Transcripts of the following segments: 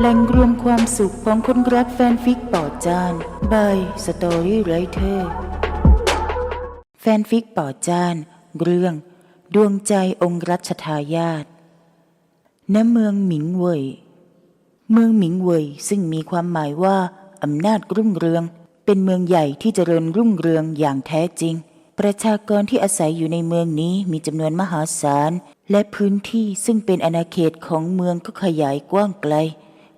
แหล่งรวมความสุขของคนรักแฟนฟิกป่อจานบายสตอรี่ไรเทอร์แฟนฟิกป่อจาน เรื่อง ดวงใจองค์รัชทายาทณเมืองหมิงเว่ย เมืองหมิงเว่ยซึ่งมีความหมายว่าอำนาจรุ่งเรือง เป็นเมืองใหญ่ที่เจริญรุ่งเรืองอย่างแท้จริง ประชากรที่อาศัยอยู่ในเมืองนี้มีจำนวนมหาศาล และพื้นที่ซึ่งเป็นอาณาเขตของเมืองก็ขยายกว้างไกล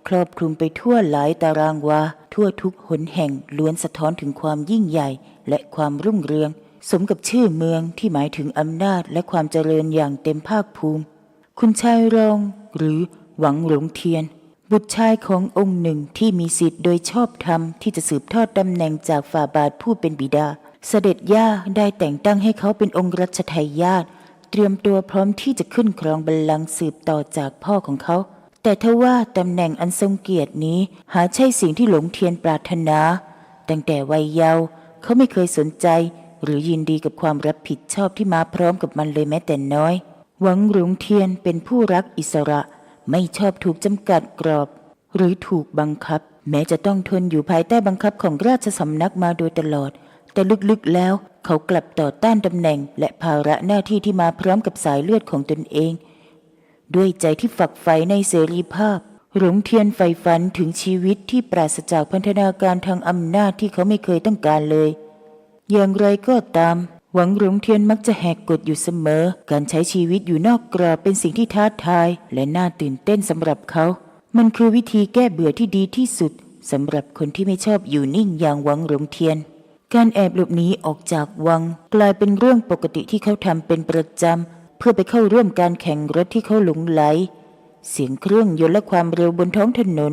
ครอบคลุมไปทั่วหลายตารางวา ทั่วทุกหนแห่งล้วนสะท้อนถึงความยิ่งใหญ่และความรุ่งเรือง สมกับชื่อเมืองที่หมายถึงอำนาจและความเจริญอย่างเต็มภาคภูมิ คุณชายรอง หรือหวังหลงเทียน บุตรชายขององค์หนึ่งที่มีสิทธิ์โดยชอบธรรมที่จะสืบทอดตำแหน่งจากฝ่าบาทผู้เป็นบิดา เสด็จย่าได้แต่งตั้งให้เขาเป็นองค์รัชทายาทเตรียมตัวพร้อมที่จะขึ้นครองบัลลังก์สืบต่อจากพ่อของเขา แต่ทว่าตำแหน่งอันทรงเกียรตินี้หาใช่สิ่งที่หลงเทียนปรารถนา ตั้งแต่วัยเยาว์เขาไม่เคยสนใจ หรือยินดีกับความรับผิดชอบที่มาพร้อมกับมันเลยแม้แต่น้อย หวังหลงเทียนเป็นผู้รักอิสระ ไม่ชอบถูกจำกัดกรอบ หรือถูกบังคับ แม้จะต้องทนอยู่ภายใต้บังคับของราชสำนักมาโดยตลอด แต่ลึกๆแล้ว เขากลับต่อต้านตำแหน่ง และภาระหน้าที่ที่มาพร้อมกับสายเลือดของตนเอง ด้วยใจที่ฝักใฝ่ในเสรีภาพ หลงเทียนใฝ่ฝันถึงชีวิตที่ปราศจากพันธนาการทางอำนาจที่เขาไม่เคยต้องการเลย อย่างไรก็ตาม หวังหลงเทียนมักจะแหกกฎอยู่เสมอ การใช้ชีวิตอยู่นอกกรอบเป็นสิ่งที่ท้าทาย และน่าตื่นเต้นสำหรับเขา มันคือวิธีแก้เบื่อที่ดีที่สุดสำหรับคนที่ไม่ชอบอยู่นิ่งอย่างหวังหลงเทียน การแอบหลบหนีออกจากวัง กลายเป็นเรื่องปกติที่เขาทำเป็นประจำ เพื่อไปเข้าร่วมการแข่งรถที่เขาหลงไหล เสียงเครื่องยนต์และความเร็วบนท้องถนน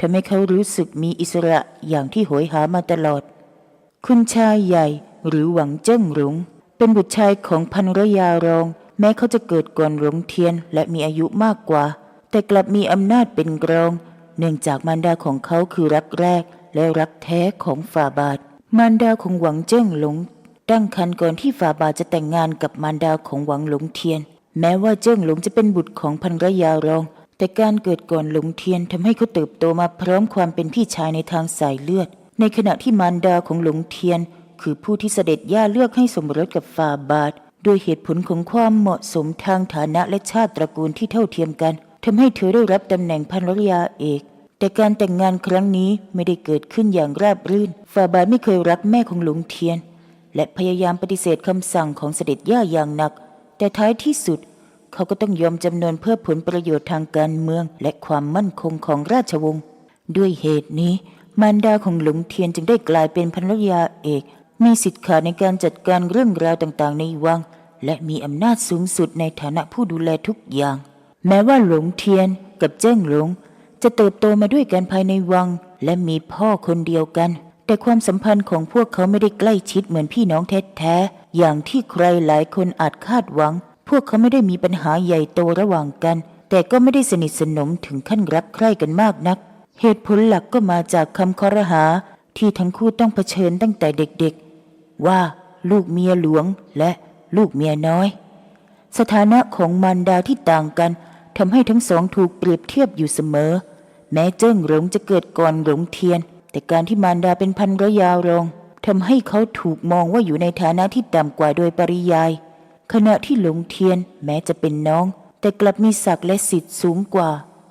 ทำให้เขารู้สึกมีอิสระอย่างที่โหยหามาตลอด คุณชายใหญ่หรือหวังเจิ้งหลงเป็นบุตรชายของพันรยารอง แม้เขาจะเกิดก่อนหลงเทียนและมีอายุมากกว่า แต่กลับมีอำนาจเป็นกรอง เนื่องจากมารดาของเขาคือรักแรกและรักแท้ของฝ่าบาท มารดาของหวังเจิ้งหลง ตั้งครรภ์ก่อนที่ฝ่าบาทจะแต่งงานกับมารดาของหวังหลงเทียน แม้ว่าเจิ้งหลงจะเป็นบุตรของพันรยารอง แต่การเกิดก่อนหลงเทียนทำให้เขาเติบโตมาพร้อมความเป็นพี่ชายในทางสายเลือด ในขณะที่มารดาของหลงเทียน คือผู้ที่เสด็จย่าเลือกให้สมรสกับฝ่าบาทด้วยเหตุผลของความเหมาะสมทางฐานะและชาติตระกูลที่เท่าเทียมกันทำให้เธอได้รับตำแหน่งพันรยาเอกแต่การแต่งงานครั้งนี้ไม่ได้เกิดขึ้นอย่างราบรื่น ฝ่าบาทไม่เคยรักแม่ของหลงเทียน และพยายามปฏิเสธคำสั่งของเสด็จย่าอย่างหนัก แต่ท้ายที่สุด เขาก็ต้องยอมจำนวนเพื่อผลประโยชน์ทางการเมือง และความมั่นคงของราชวงศ์ด้วยเหตุนี้ มารดาของหลงเทียนจึงได้กลายเป็นภรรยาเอก มีสิทธิ์ขาดในการจัดการเรื่องราวต่างๆ ในวัง และมีอำนาจสูงสุดในฐานะผู้ดูแลทุกอย่าง แม้ว่าหลงเทียนกับเจิ้งหลง จะเติบโตมาด้วยกันภายในวัง และมีพ่อคนเดียวกัน แต่ความสัมพันธ์ของพวกเขาไม่ได้ใกล้ชิดเหมือนพี่น้องแท้ๆอย่างที่ใครหลายคนอาจคาดหวัง พวกเขาไม่ได้มีปัญหาใหญ่โตระหว่างกัน แต่ก็ไม่ได้สนิทสนมถึงขั้นรักใคร่กันมากนัก เหตุผลหลักก็มาจากคำคอรหา ที่ทั้งคู่ต้องเผชิญตั้งแต่เด็กๆ ว่าลูกเมียหลวงและลูกเมียน้อย สถานะของมารดาที่ต่างกันทำให้ทั้งสองถูกเปรียบเทียบอยู่เสมอ แม้เจิ้งหลงจะเกิดก่อนหลงเทียน แต่การที่มารดาเป็นพันรยารองทำให้เขาถูกมองว่าอยู่ในฐานะที่ต่ำกว่าโดยปริยาย ขณะที่หลงเทียนแม้จะเป็นน้อง แต่กลับมีศักดิ์และสิทธิ์สูงกว่า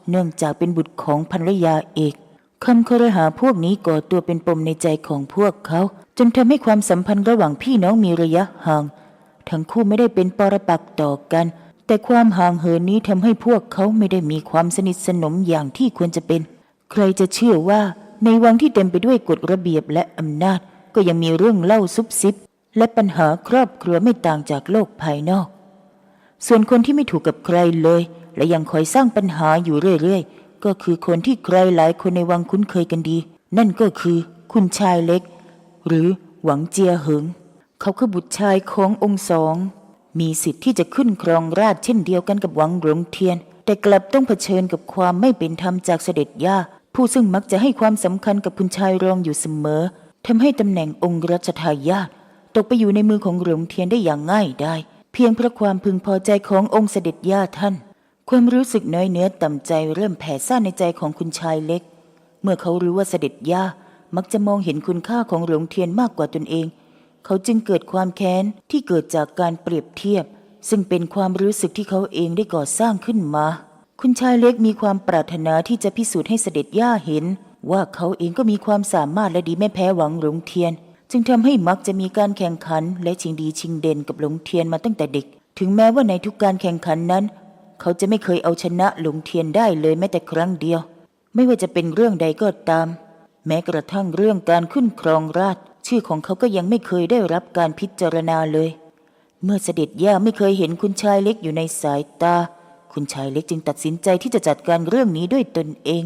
เนื่องจากเป็นบุตรของภรรยาเอกคำครหาพวกนี้ก่อตัวเป็นปมในใจของพวกเขา จนทำให้ความสัมพันธ์ระหว่างพี่น้องมีระยะห่าง ทั้งคู่ไม่ได้เป็นปรปักษ์ต่อกัน แต่ความห่างเหินนี้ทำให้พวกเขาไม่ได้มีความสนิทสนมอย่างที่ควรจะเป็น ใครจะเชื่อว่า ในวังที่เต็มไปด้วยกฎระเบียบและอำนาจ ก็ยังมีเรื่องเล่าซุบซิบ และปัญหาครอบครัวไม่ต่างจากโลกภายนอก ส่วนคนที่ไม่ถูกกับใครเลย และยังคอยสร้างปัญหาอยู่เรื่อยๆ ก็คือคนที่ใครหลายคนในวังคุ้นเคยกันดี นั่นก็คือคุณชายเล็ก หรือหวังเจียเหิง เขาคือบุตรชายขององค์สอง มีสิทธิ์ที่จะขึ้นครองราชเช่นเดียวกันกับหวังหลงเทียน แต่กลับต้องเผชิญกับความไม่เป็นธรรมจากเสด็จย่า ผู้ซึ่งมักจะให้ความสำคัญกับคุณชายรองอยู่เสมอทำให้ตำแหน่งองค์รัชทายาทตกไปอยู่ในมือของหลงเทียนได้อย่างง่ายได้ เพียงเพราะความพึงพอใจขององค์เสด็จย่าท่าน ความรู้สึกน้อยเนื้อต่ำใจเริ่มแผ่ซ่านในใจของคุณชายเล็ก เมื่อเขารู้ว่าเสด็จย่ามักจะมองเห็นคุณค่าของหลวงเทียนมากกว่าตนเอง เขาจึงเกิดความแค้นที่เกิดจากการเปรียบเทียบ ซึ่งเป็นความรู้สึกที่เขาเองได้ก่อสร้างขึ้นมา คุณชายเล็กมีความปรารถนาที่จะพิสูจน์ให้เสด็จย่าเห็น ว่าเขาเองก็มีความสามารถและดีไม่แพ้หวังหลงเทียน จึงทำให้มักจะมีการแข่งขันและชิงดีชิงเด่นกับหลงเทียนมาตั้งแต่เด็ก ถึงแม้ว่าในทุกการแข่งขันนั้น เขาจะไม่เคยเอาชนะหลงเทียนได้เลยแม้แต่ครั้งเดียว ไม่ว่าจะเป็นเรื่องใดก็ตาม แม้กระทั่งเรื่องการขึ้นครองราชชื่อของเขาก็ยังไม่เคยได้รับการพิจารณาเลย เมื่อเสด็จย่าไม่เคยเห็นคุณชายเล็กอยู่ในสายตา คุณชายเล็กจึงตัดสินใจที่จะจัดการเรื่องนี้ด้วยตนเอง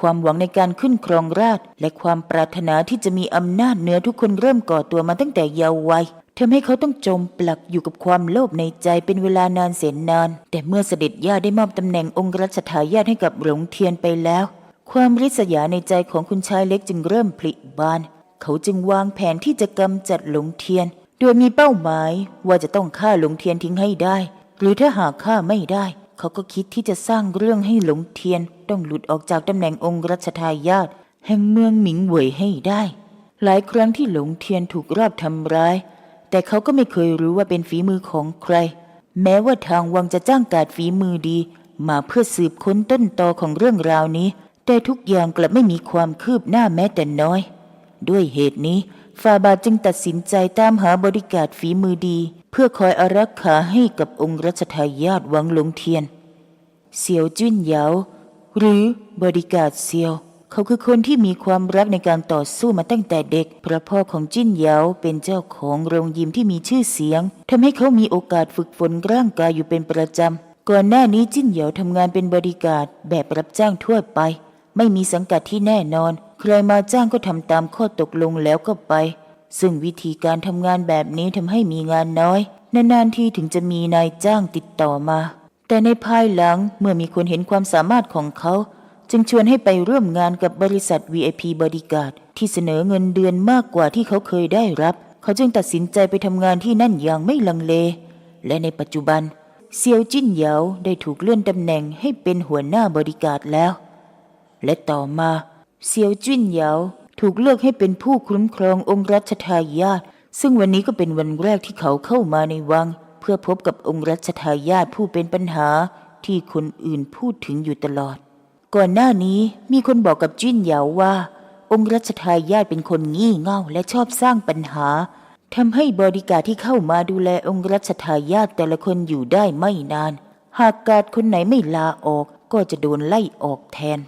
ความหวังในการขึ้นครองราชและความปรารถนาที่จะมีอำนาจเหนือทุกคนเริ่มก่อตัวมาตั้งแต่เยาว์วัยทำให้เขาต้องจมปลักอยู่กับความโลภในใจเป็นเวลานานแสนนาน แต่เมื่อเสด็จย่าได้มอบตำแหน่งองค์รัชทายาทให้กับหลงเทียนไปแล้ว ความริษยาในใจของคุณชายเล็กจึงเริ่มผลิบาน เขาจึงวางแผนที่จะกำจัดหลงเทียน โดยมีเป้าหมายว่าจะต้องฆ่าหลงเทียนทิ้งให้ได้ หรือถ้าหากฆ่าไม่ได้ เขาก็คิดที่จะสร้างเรื่องให้หลงเทียน ต้องหลุดออกจากตำแหน่งองค์รัชทายาทแห่งเมืองหมิงเหวยให้ได้ หลายครั้งที่หลงเทียนถูกรอบทำร้าย แต่เขาก็ไม่เคยรู้ว่าเป็นฝีมือของใคร แม้ว่าทางวังจะจ้างกาดฝีมือดี มาเพื่อสืบค้นต้นตอของเรื่องราวนี้ แต่ทุกอย่างกลับไม่มีความคืบหน้าแม้แต่น้อย ด้วยเหตุนี้ฟาบาจึงตัดสินใจตามหาบริการฝีมือดี พื่อคอยอารักขาให้กับองค์รัชทายาทวังหลงเทียนเซียวจุ้นเหยาหรือบริการเซียว เขาคือคนที่มีความรักในการต่อสู้มาตั้งแต่เด็กเพราะพ่อของจิ้นเหยาเป็นเจ้าของโรงยิมที่มีชื่อเสียงทำให้เขามีโอกาสฝึกฝนร่างกายอยู่เป็นประจำ ก่อนหน้านี้จิ้นเหยาทำงานเป็นบริการแบบรับจ้างทั่วไป ไม่มีสังกัดที่แน่นอน ใครมาจ้างก็ทำตามข้อตกลงแล้วก็ไป ซึ่งวิธีการทำงานแบบนี้ทำให้มีงานน้อย นานๆทีถึงจะมีนายจ้างติดต่อมา แต่ในภายหลังเมื่อมีคนเห็นความสามารถของเขา จึงชวนให้ไปร่วมงานกับบริษัท VIP Bodyguard ที่เสนอเงินเดือนมากกว่าที่เขาเคยได้รับ เขาจึงตัดสินใจไปทำงานที่นั่นอย่างไม่ลังเล และในปัจจุบันเซียวจิ้นเหยาได้ถูกเลื่อนตำแหน่งให้เป็นหัวหน้าบริการแล้ว และต่อมาเซียวจิ้นเหยา ถูกเลือกให้เป็นผู้คุ้มครององค์รัชทายาทซึ่งวันนี้ก็เป็นวันแรกที่เขาเข้ามาในวัง เพื่อพบกับองค์รัชทายาทผู้เป็นปัญหาที่คนอื่นพูดถึงอยู่ตลอด ก่อนหน้านี้มีคนบอกกับจิ้นเหยาว่า องค์รัชทายาทเป็นคนงี่เง่าและชอบสร้างปัญหาทำให้บริการที่เข้ามาดูแลองค์รัชทายาทแต่ละคนอยู่ได้ไม่นาน หากกาดคนไหนไม่ลาออกก็จะโดนไล่ออกแทน